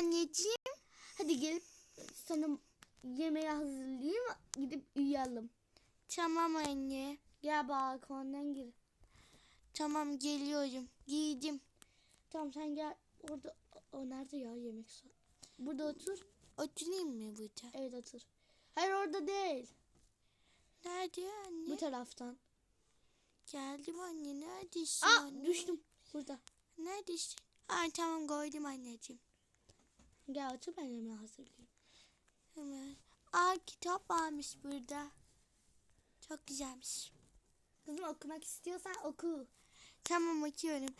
anneciğim. Hadi gelip sana yemeği hazırlayayım gidip uyuyalım. Tamam anne. Gel balkondan gir. Tamam geliyorum. Giydim. Tamam sen gel orada o nerede ya yemek saat? Burada otur. Oturayım mı burada? Evet otur. Hayır orada değil. Nerede anne? Bu taraftan. Geldim anne. Neredesin Aa anne? düştüm. Burada. Neredesin? Aa, tamam gördüm anneciğim. Gel otur ben yemeği hazırlayayım. Hemen. Aa kitap varmış burada. Çok güzelmiş. Kızım okumak istiyorsan oku. Tamam okuyorum.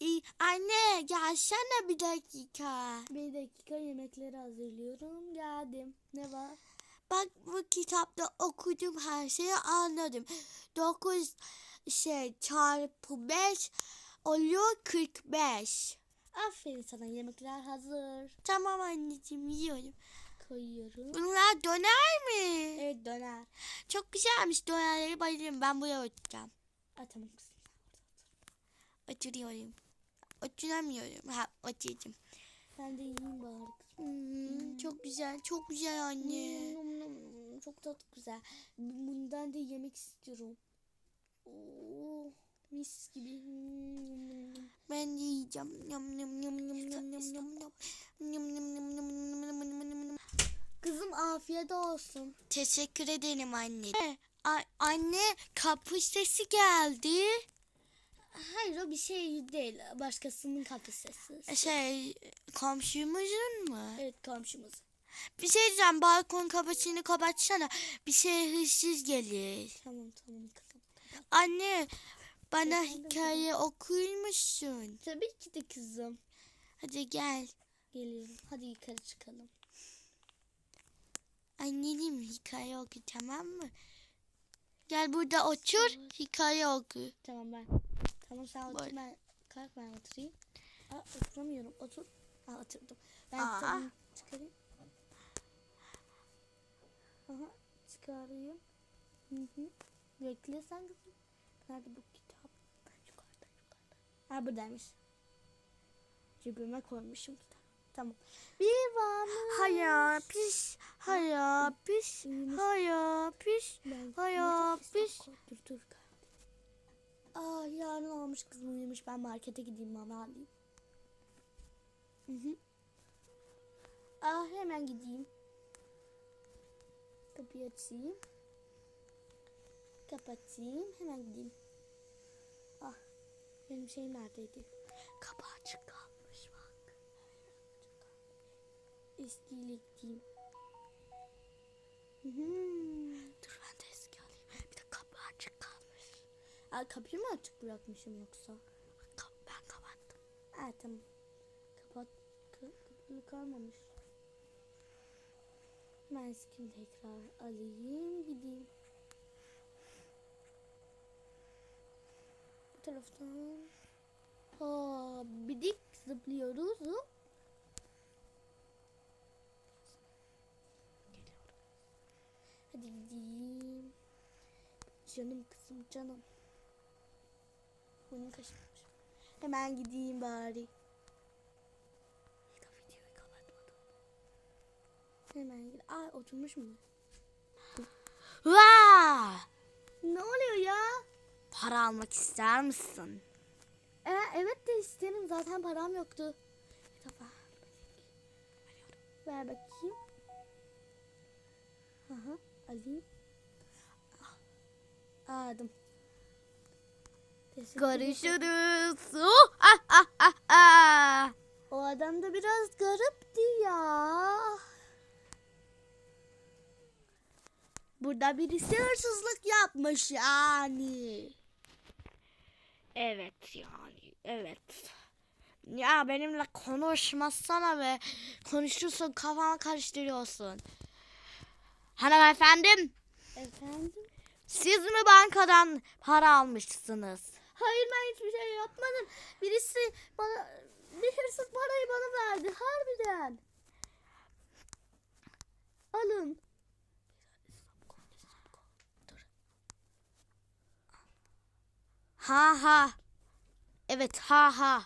İyi. Anne gelsene bir dakika. Bir dakika yemekleri hazırlıyorum. Geldim. Ne var? Bak bu kitapta okudum her şeyi anladım. 9 şey çarpı 5 oluyor 45. Aferin sana yemekler hazır. Tamam anneciğim yiyorum. Koyuyorum. Bunlar döner mi? Evet döner. Çok güzelmiş dönerleri bayılıyorum. Ben buraya oturacağım. Aa, tamam kızım. Oturuyorum. Oturamıyorum. Ha oturacağım. Ben de yiyeyim bari kızım. Hmm, çok güzel. Çok güzel anne. Nom. Çok tadı güzel. Bundan da yemek istiyorum. Oo, Mis gibi. Ben de yiyeceğim. Yam yam yam yam yam yam yam yam. Yam yam yam yam yam yam yam. Kızım afiyet olsun. Teşekkür ederim anne. A anne kapış sesi geldi. Hayır o bir şey değil. Başkasının kapış sesi. Şey komşumuzun mu? Evet komşumuz. Bir şey diyeceğim balkon kapısını kapatsana. Bir şey hırsız gelir. Tamam tamam. Anne bana hikaye okur musun? Tabii ki de kızım. Hadi gel. Geliyorum. Hadi yukarı çıkalım. Annenim hikaye oku tamam mı? Gel burada otur hikaye oku. Tamam ben. Tamam sen otur Böyle. ben. Kalk ben oturayım. Aa, oturamıyorum. Otur. Aa, oturdum. Ben Aa. kitabımı çıkarayım. Aha çıkarayım. Hı hı. Bekle sen kızım. Nerede bu kitap? Ha buradaymış. Cebime koymuşum. Tamam. Bir varmış. Haya pis, haya Uyumuş. haya. Ben Haya pis. Dur dur. dur. Aa yarın olmuş kızım uyumuş. Ben markete gideyim mama alayım. Hı hı. Aa hemen gideyim. Kapıyı açayım. Kapatayım. Hemen gideyim. Benim şey neredeydi? Kapı açık kalmış bak. Hı hı. Dur ben de eski alayım. Bir de kapı açık kalmış. Aa, kapıyı mı açık bırakmışım yoksa? Kap ben kapattım. Ha tamam. Kapat. Ka kapalı kalmamış. Ben skin tekrar alayım gideyim. Taraftan. Aa, bidik zıplıyoruz. Hop. Hadi gideyim. Canım kızım canım. Bunu kaçırmış. Hemen gideyim bari. Bir. Hemen gid. Aa oturmuş mu? Vaa! Ne oluyor ya? Para almak ister misin? Ee, evet de isterim. Zaten param yoktu. Defa. Ver bakayım. Aha, alayım. Ah, Aldım. Teşekkür. Görüşürüz. Oh, ah, ah, ah, ah. O adam da biraz garipti ya. Burada birisi hırsızlık yapmış yani. Evet yani evet. Ya benimle konuşmazsana ve konuşursun kafama karıştırıyorsun. Hanımefendim Efendim? siz mi bankadan para almışsınız? Hayır ben hiçbir şey yapmadım. Birisi bana bir hırsız parayı bana verdi harbiden. Alın. Ha ha. Evet ha ha.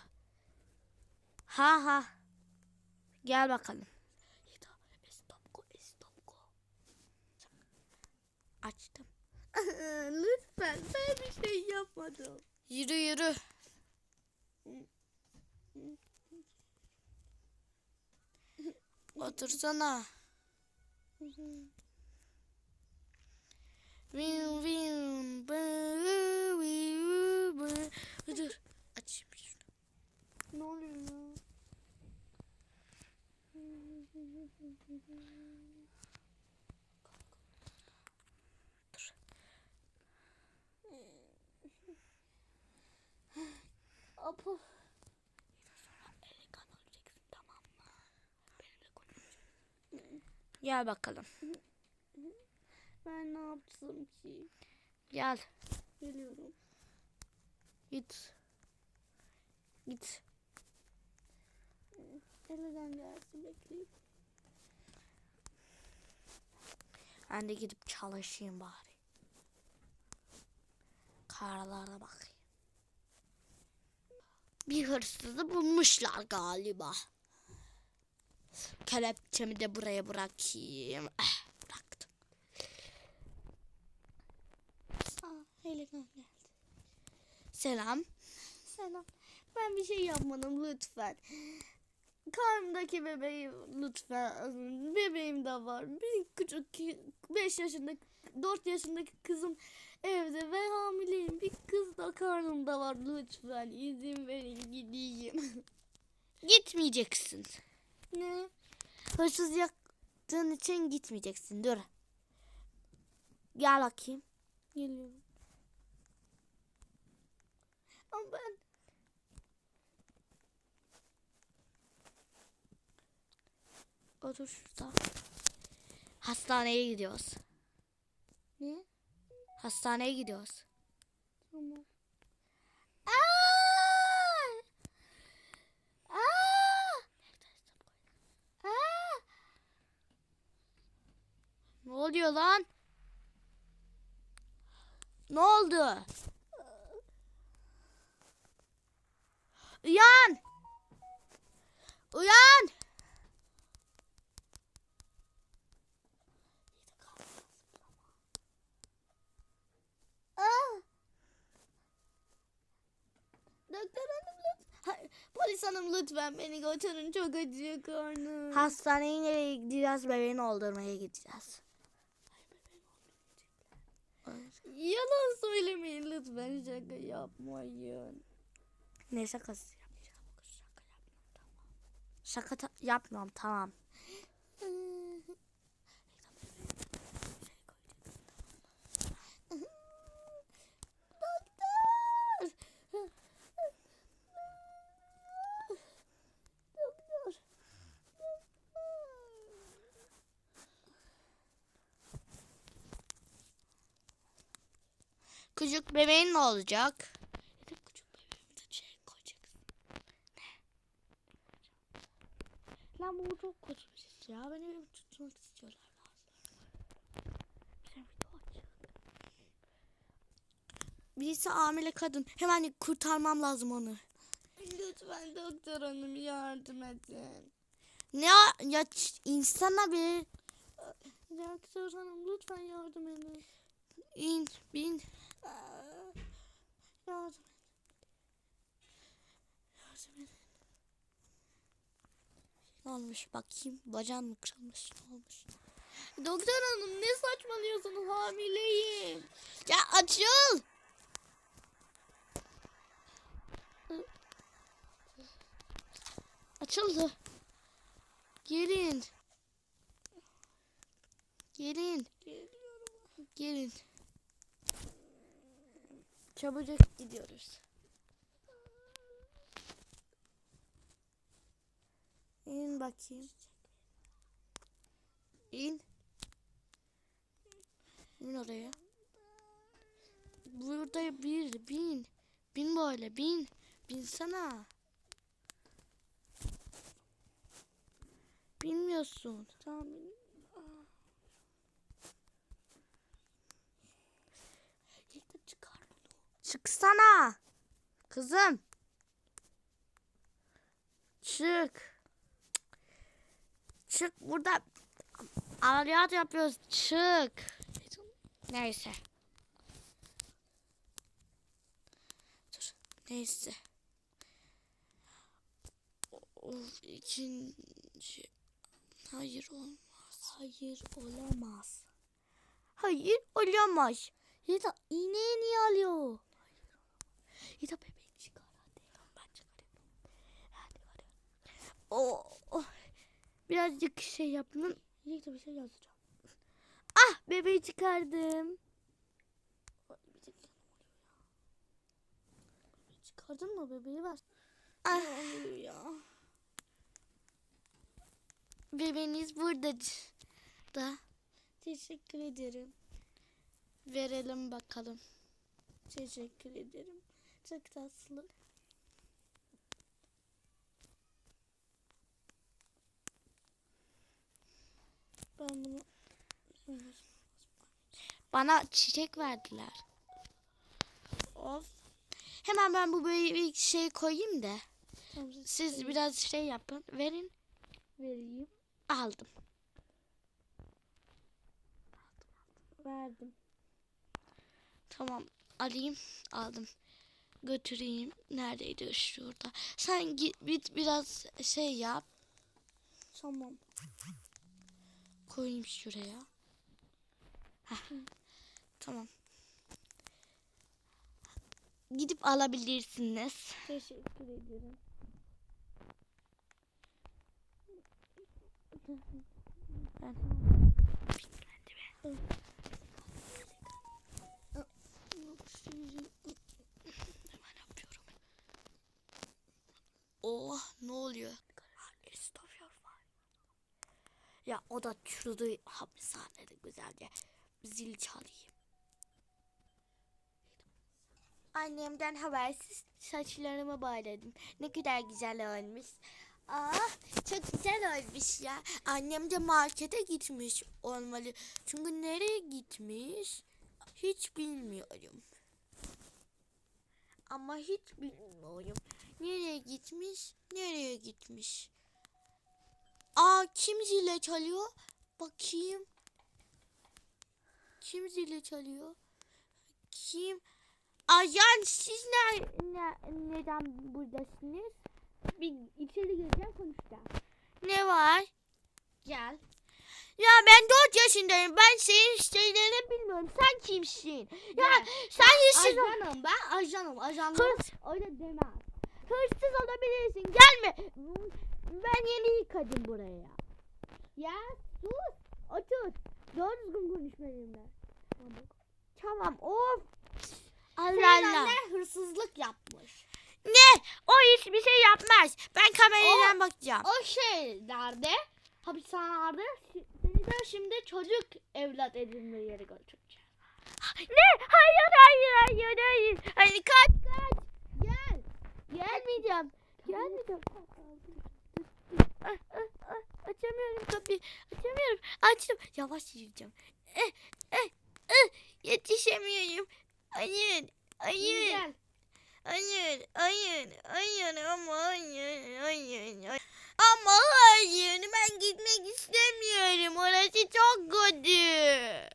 Ha ha. Gel bakalım. Açtım. Lütfen ben bir şey yapmadım. Yürü yürü. Otursana. Vin vin bı, vi, bı. Dur. Açayım şunu. Ne oluyor ya? Apo. Gel bakalım. Ben ne yaptım ki? Gel. Geliyorum. Git. Git. Eleden gelsin bekleyeyim. Ben de gidip çalışayım bari. Karalara bakayım. Bir hırsızı bulmuşlar galiba. Kelepçemi de buraya bırakayım. Eh, Eleden geldi. Selam. Selam. Ben bir şey yapmadım lütfen. Karnımdaki bebeği lütfen. Bebeğim de var. Bir küçük 5 yaşındaki 4 yaşındaki kızım evde ve hamileyim. Bir kız da karnımda var lütfen. izin verin gideyim. Gitmeyeceksin. ne? Hırsız yaktığın için gitmeyeceksin. Dur. Gel bakayım. Geliyorum. Ama ben Otur şurada. Hastaneye gidiyoruz. ne? Hastaneye gidiyoruz. Tamam. Ne oluyor lan? Ne oldu? Uyan! Uyan! Aa! Doktor hanım lütfen. Polis hanım lütfen beni götürün çok acıyor karnım. Hastaneye nereye gideceğiz? Bebeğini oldurmaya gideceğiz. Yalan söylemeyin lütfen şaka yapmayın. Ne şakası yapacağım? Şaka ta- yapmıyorum tamam. Doktor. Doktor. Küçük bebeğin ne olacak? Küçük bebeğimi de şey koyacaksın. Lan bu çok kötü bir şey ya. Beni bir tutmak istiyorlar. Bize video açık. Birisi hamile kadın. Hemen kurtarmam lazım onu. Lütfen doktor hanım yardım edin. Ne ya, ya insana bir Doktor hanım lütfen yardım edin. in bin Aa, Yardım edin. Yardım edin. Ne olmuş bakayım. Bacağın mı kırılmış? Ne olmuş? Doktor hanım ne saçmalıyorsunuz hamileyim. Ya açıl. Açıldı. Gelin. Gelin. Gelin. Çabucak gidiyoruz. İn bakayım. İn. İn oraya. Burada bir bin. Bin böyle bin. Binsana. Bilmiyorsun. Tamam. Yeter çıkar bunu. Çıksana. Kızım. Çık. çık burada. Ameliyat yapıyoruz. Çık. Neyse. Dur. Neyse. Of ikinci. Hayır olmaz. Hayır olamaz. Hayır olamaz. Ya da iğneyi niye alıyor? Ya da bebeği çıkar hadi. Ben çıkarayım. Hadi hadi. O, o. Birazcık şey yapın. Ya da bir şey yazacağım. Ah bebeği çıkardım. Çıkardın mı bebeği ver. Ah. Ne oluyor ya? Bebeğiniz burada da Teşekkür ederim. verelim bakalım. Teşekkür ederim. Çok tatlı. Ben bunu Bana çiçek verdiler. Of. Hemen ben bu böyle bir şey koyayım da. Tamam, siz Siz biraz şey yapın. Verin. vereyim. Aldım. Verdim. Tamam. Alayım. Aldım. Götüreyim. Neredeydi şurada. Sen git bir, biraz şey yap. Tamam. Koyayım şuraya. Heh. Tamam. Gidip alabilirsiniz. Teşekkür ederim. Oh ne oluyor? Ya o da çürüdü hapishanede güzelce. Zil çalayım. Annemden habersiz saçlarımı bağladım. Ne kadar güzel olmuş. Ah çok güzel olmuş ya. Annem de markete gitmiş olmalı. Çünkü nereye gitmiş hiç bilmiyorum. Ama hiç bilmiyorum. Nereye gitmiş? Nereye gitmiş? Aa kim zile çalıyor? Bakayım. Kim zile çalıyor? Kim? Ajan siz ne, ne, neden buradasınız? Bir içeri gireceğim konuşacağım. Ne var? Gel. Ya ben 4 yaşındayım. Ben senin şeylerini bilmiyorum. Sen kimsin? Ya Gel. sen hiçsiz Ajanım ben ajanım. Ajanlar Hırs, öyle demez. hırsız olabilirsin. Gelme. Ben yeni yıkadım buraya. Ya Sus. Otur. Doğru düzgün konuş benimle. Tamam. Of. Allah senin Allah. anne hırsızlık yapmış. Ne? O hiçbir şey yapmaz. Ben kameradan bakacağım. O şeylerde hapishanelerde seni de şimdi çocuk evlat edinme yeri götüreceğim. Ne? Hayır hayır hayır hayır. Hayır kaç kaç. Gel. Gelmeyeceğim. Gelmeyeceğim. Ah, ah, ah. Açamıyorum kapıyı. Açamıyorum. Açtım. Yavaş yürüyeceğim. Eh, eh, eh. Yetişemiyorum. Hayır. Hayır. Gel. Hayır. Hayır. Hayır ama hayır. Hayır. hayır. Ama hayır. Ben gitmek istemiyorum. Orası çok kötü.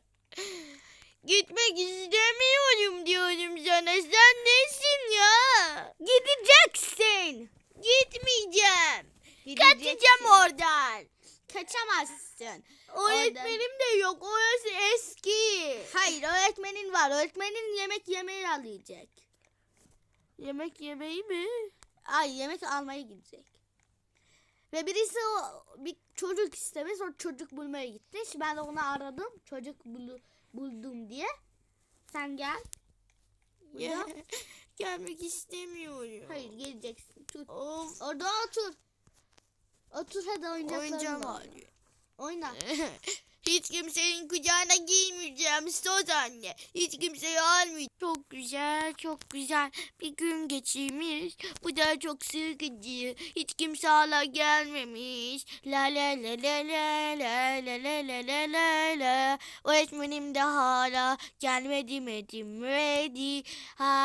Gitmek istemiyorum diyorum sana. Sen nesin ya? Gideceksin. Gitmeyeceğim. Kaçacağım oradan. Kaçamazsın. Öğretmenim de yok. Orası eski. Hayır öğretmenin var. Öğretmenin yemek yemeyi alacak. Yemek yemeği mi? Ay yemek almaya gidecek. Ve birisi o bir çocuk istemiş. O çocuk bulmaya gitmiş. Ben de onu aradım. Çocuk bulu, buldum diye. Sen gel. Ya, gelmek istemiyorum. Hayır geleceksin. Tut. Of. Orada otur. Otur hadi oyuncaklarını Oyuncağım ağrıyor. Oyna. Hiç kimsenin kucağına giymeyeceğim söz anne. Hiç kimseyi almayacağım. Çok güzel, çok güzel bir gün geçirmiş. Bu da çok sıkıcı. Hiç kimse hala gelmemiş. La la la la la la la la la la la la. Öğretmenim de hala gelmedi medim ready. Ha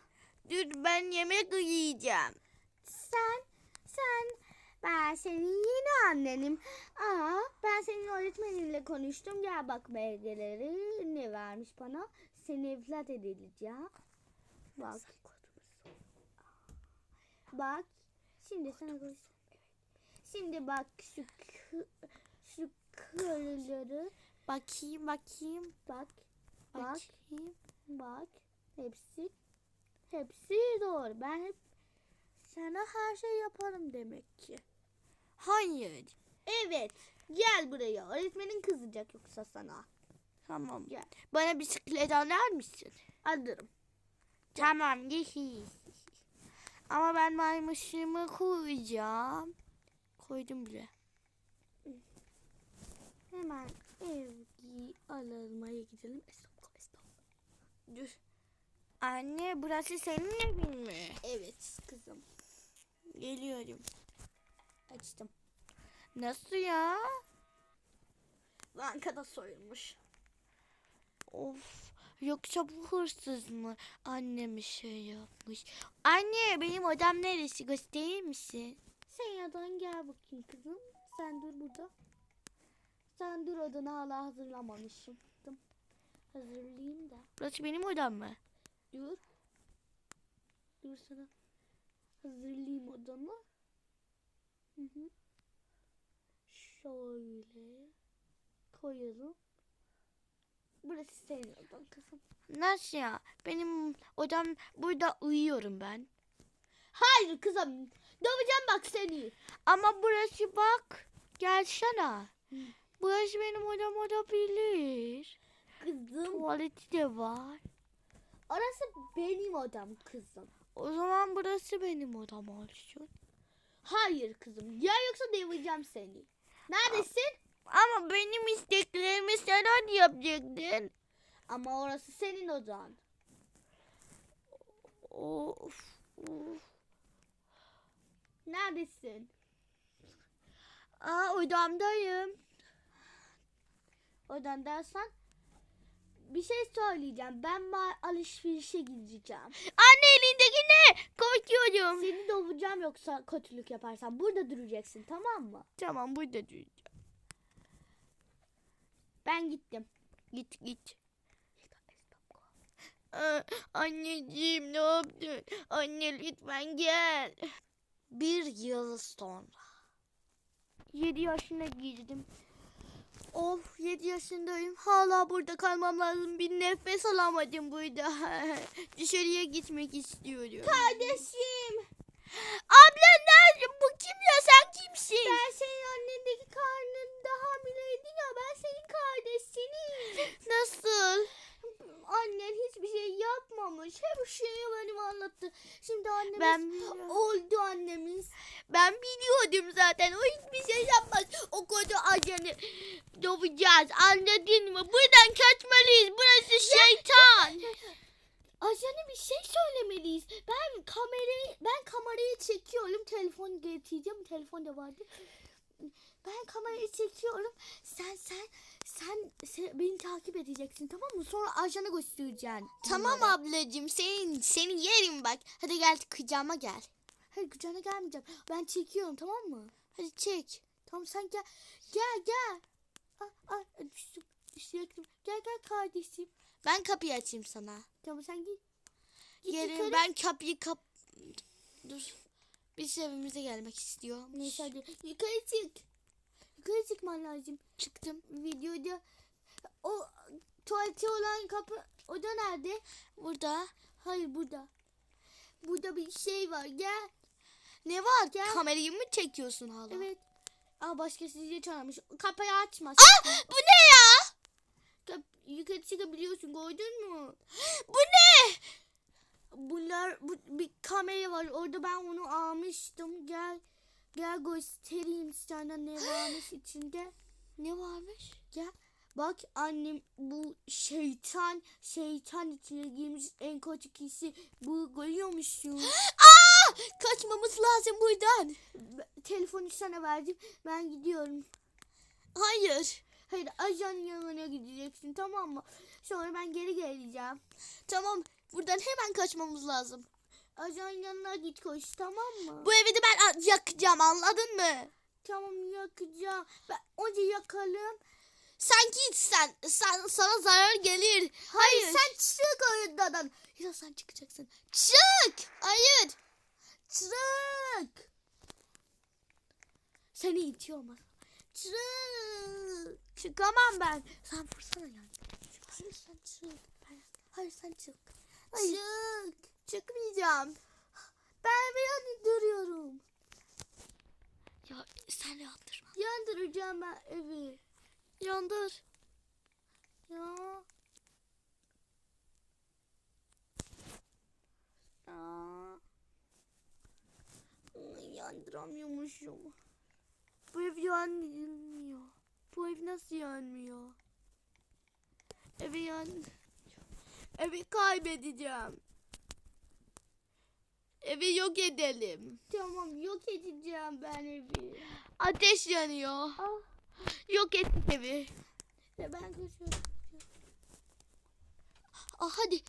Dur ben yemek yiyeceğim. Sen, sen, ben senin yeni annenim. Aa, ben senin öğretmeninle konuştum. Gel bak belgeleri ne vermiş bana. Seni evlat edileceğim. Bak. Bak. Şimdi sana göstereyim. Şimdi bak şu şu kırıları Bakayım bakayım. bak. Bak. Bakayım. Bak. Hepsi hepsi doğru. Ben hep sana her şey yaparım demek ki. Hayır. Evet. Gel buraya. Öğretmenin kızacak yoksa sana. Tamam. Gel. Bana bisiklet alır mısın? Alırım. Tamam yeşil. Ama ben maymışımı koyacağım. Koydum bile. Hemen evgi alalmaya gidelim. Estağfurullah, estağfurullah. Dur. Anne burası senin evin mi? Evet kızım. Geliyorum. Açtım. Nasıl ya? Bankada soyulmuş. Of. Yoksa bu hırsız mı? Anne bir şey yapmış. Anne benim odam neresi gösterir misin? Sen yadan gel bakayım kızım. Sen dur burada. Sen dur odanı hala hazırlamamışım. Dım. Hazırlayayım da. Burası benim odam mı? Dur. Dur sana. Hazırlayayım odanı. Hı hı. Şöyle koyalım. Burası senin odan kızım. Nasıl ya? Benim odam burada uyuyorum ben. Hayır kızım. Döveceğim bak seni. Ama burası bak. Gelsene. Burası benim odam olabilir. Kızım. Tuvaleti de var. Orası benim odam kızım. O zaman burası benim odam olsun. Hayır kızım. Ya yoksa döveceğim seni. Neredesin? Ama benim isteklerimi sen hadi yapacaktın. Ama orası senin odan. Of. of. Neredesin? Aa odamdayım. Odandaysan bir şey söyleyeceğim. Ben ma- alışverişe gideceğim. Anne elindeki ne? Korkuyorum. Seni döveceğim yoksa kötülük yaparsan. Burada duracaksın tamam mı? Tamam burada duracağım. Ben gittim. Git git. Aa, anneciğim ne yaptın? Anne lütfen gel. Bir yıl sonra. Yedi yaşına girdim. Of yedi yaşındayım. Hala burada kalmam lazım. Bir nefes alamadım burada. Dışarıya gitmek istiyorum. Kardeşim. Abla nerede? Bu kim ya? Sen kimsin? Ben senin annendeki karnında hamileydin ya. Ben senin kardeşinim. Nasıl? Annen hiçbir şey yapmamış. Hep şeyi benim anlattı. Şimdi annemiz Ben oldu annemiz. Ben biliyordum zaten. O hiçbir şey yapmaz. O koca ajanı döveceğiz. Anladın mı? Buradan kaçmalıyız. Burası şeytan. Ajanı bir şey söylemeliyiz. Ben kamerayı ben kamerayı çekiyorum. Telefon getireceğim. Telefon da vardı. Ben kamerayı çekiyorum. Sen sen sen, sen beni takip edeceksin tamam mı? Sonra ajanı göstereceksin. Tamam onlara. ablacığım. Senin, seni yerim bak. Hadi gel kucağıma gel. Hayır kucağına gelmeyeceğim. Ben çekiyorum tamam mı? Hadi çek. Tamam sen gel. Gel gel. Aa, aa, düştüm. Düştüm. Gel gel kardeşim. Ben kapıyı açayım sana. Tamam sen git. Git Yerim yukarı. ben kapıyı kap... Dur. Biz evimize gelmek istiyor. Neyse hadi yukarı çık. Yukarı çıkman lazım. Çıktım. Videoda o tuvalete olan kapı o da nerede? Burada. Hayır burada. Burada bir şey var. Gel. Ne var? Gel. Kamerayı mı çekiyorsun hala? Evet. Aa başkası zil çalmış. Kapıyı açma. Ah bu ne ya? Kap yukarı çıkabiliyorsun gördün mü? Bu ne? Bunlar bu, bir kamera var orada ben onu almıştım. Gel gel göstereyim sana ne varmış içinde. Ne varmış? Gel bak annem bu şeytan şeytan içine girmiş en kötü kişi bu görüyor musun? Aa! Kaçmamız lazım buradan. Telefonu sana verdim ben gidiyorum. Hayır. Hayır ajanın yanına gideceksin tamam mı? Sonra ben geri geleceğim. Tamam. Buradan hemen kaçmamız lazım. Ajanın yanına git koş tamam mı? Bu evi de ben yakacağım anladın mı? Tamam yakacağım. Ben önce yakalım. Sen git sen. sen sana zarar gelir. Hayır. Sen çık oyundan. Ya sen çıkacaksın. Çık. Hayır. Çık. Seni itiyorum. Çık. Çıkamam ben. Sen vursana yani. Hayır sen çık. Hayır sen çık. Hayır. Çık. Çıkmayacağım. Ben bir an duruyorum. Ya sen yandırma. Yandıracağım ben evi. Yandır. Ya. Ay, Yandıramıyormuşum. Bu ev yanmıyor. Bu ev nasıl yanmıyor? Evi yan... Evi kaybedeceğim. Evi yok edelim. Tamam yok edeceğim ben evi. Ateş yanıyor. Ah Yok ettik evi. ve ben kaçıyorum. Ah, hadi